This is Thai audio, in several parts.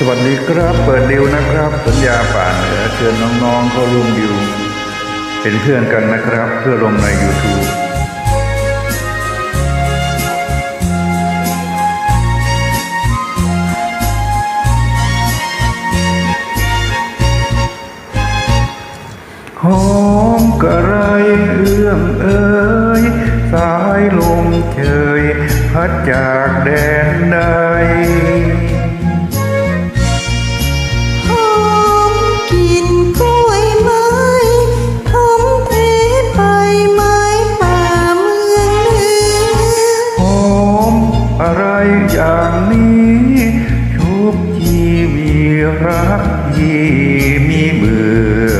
สวัสดีครับ เปิดดิวนะครับ สัญญาป่าเหนือเชิญน้องๆเข้าร่วมดิว เป็นเพื่อนกันนะครับ เพื่อลงใน YouTube หอมกระไรเอื้อมเอ่ยสายลมเชยพัดจากแดนใดางนี้ชุบชีวีรักที่มีเบื่อ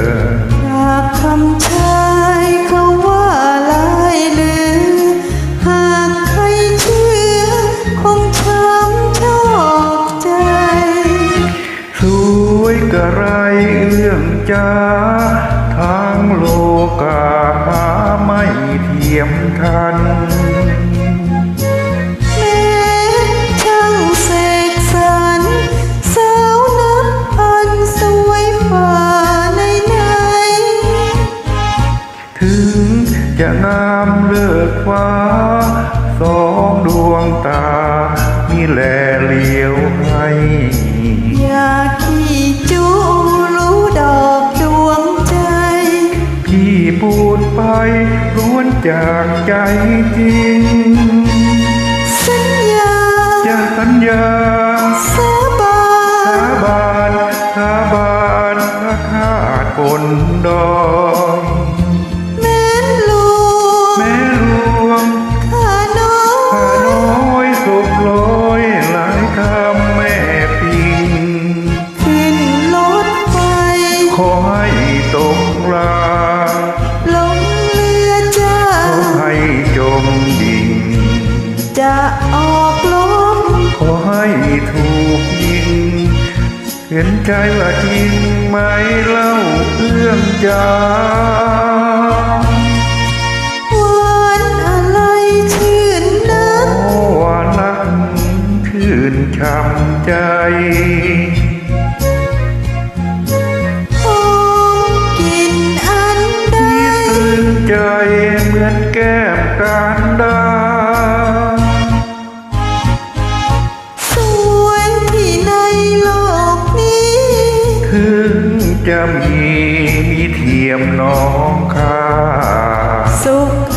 จากคำชายเขาว่าลายลือ หากใครเชื่อ คงช้ำชอกใจ สวยกระไรเอื้องจ้าทางโลกาหาไม่เทียมทัน จะงามเลิศฟ้า สองดวงตา มีแลเลียวให้อย่าขี้จูรู้ดอกดวงใจ พี่พูดไปล้วนจากใจจริง สัญญาจะสัญญา ขอให้ตกรางลงเรือจ้าขอให้จมดิ่ง จะออกลบขอให้ถูกยิง เห็นใจว่าจริงไหมเล่าเอื้อมจาหวานอะไรชื่นนักโอ้ว่านักชื่นช่ำใจ ถึงจะมีมีเทียมน้องค่าสุข